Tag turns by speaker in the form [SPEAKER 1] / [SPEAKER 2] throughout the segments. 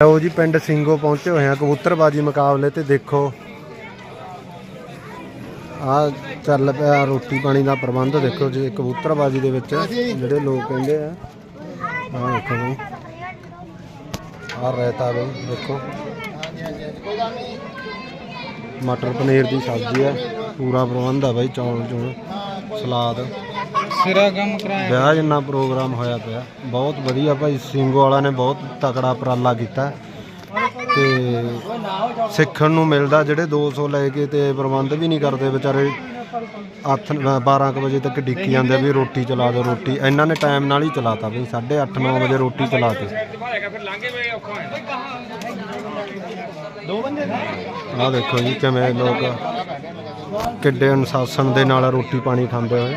[SPEAKER 1] ਲਓ ਜੀ, ਪਿੰਡ ਸਿੰਘੋ ਪਹੁੰਚੇ ਹੋਏ ਆ ਕਬੂਤਰਬਾਜੀ ਮੁਕਾਬਲੇ ਤੇ ਦੇਖੋ। ਆ ਚੱਲ ਪਿਆ ਰੋਟੀ ਪਾਣੀ ਦਾ ਪ੍ਰਬੰਧ, ਦੇਖੋ ਜੀ, ਕਬੂਤਰਬਾਜੀ ਦੇ ਵਿੱਚ ਜਿਹੜੇ ਲੋਕ ਕਹਿੰਦੇ ਆ। ਆ ਦੇਖੋ ਬਈ ਆ ਰਹਿਤਾ ਬਈ ਦੇਖੋ। ਮਟਰ ਪਨੀਰ ਦੀ ਸਬਜ਼ੀ ਆ, ਪੂਰਾ ਪ੍ਰਬੰਧ ਆ ਬਾਈ, ਚੌਲ ਚੌਲ, ਸਲਾਦ।
[SPEAKER 2] ਸਿਰਾ ਕੰਮ ਕਰਾਇਆ।
[SPEAKER 1] ਵਿਆਹ ਜਿੰਨਾ ਪ੍ਰੋਗਰਾਮ ਹੋਇਆ ਪਿਆ, ਬਹੁਤ ਵਧੀਆ ਭਾਈ ਸਿੰਘੋ ਵਾਲਾ ਨੇ ਬਹੁਤ ਤਕੜਾ ਉਪਰਾਲਾ ਕੀਤਾ। ਤੇ ਸਿੱਖਣ ਨੂੰ ਮਿਲਦਾ, ਜਿਹੜੇ 200 ਲੈ ਕੇ ਤੇ ਪ੍ਰਬੰਧ ਵੀ ਨਹੀਂ ਕਰਦੇ ਵਿਚਾਰੇ, ਅੱਠ 12 ਕੁ ਵਜੇ ਤੱਕ ਡਿੱਕੀ ਜਾਂਦੇ ਵੀ ਰੋਟੀ ਚਲਾ ਦਿਓ ਰੋਟੀ। ਇਹਨਾਂ ਨੇ ਟਾਈਮ ਨਾਲ ਹੀ ਚਲਾਤਾ ਵੀ 8:30 9 ਵਜੇ ਰੋਟੀ ਚਲਾਤੀ ਆਹ ਦੇਖੋ ਜੀ ਕਿਵੇਂ ਲੋਕ ਕਿੱਡੇ ਅਨੁਸ਼ਾਸਨ ਦੇ ਨਾਲ ਰੋਟੀ ਪਾਣੀ ਖਾਂਦੇ ਹੋਏ।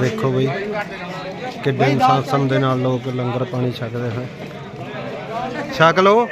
[SPEAKER 1] ਦੇਖੋ ਬਈ ਕਿੱਡੇ ਇਨਸਾਨ ਦੇ ਨਾਲ ਲੋਕ ਲੰਗਰ ਪਾਣੀ ਛਕਦੇ ਹਨ। ਛਕ ਲਓ।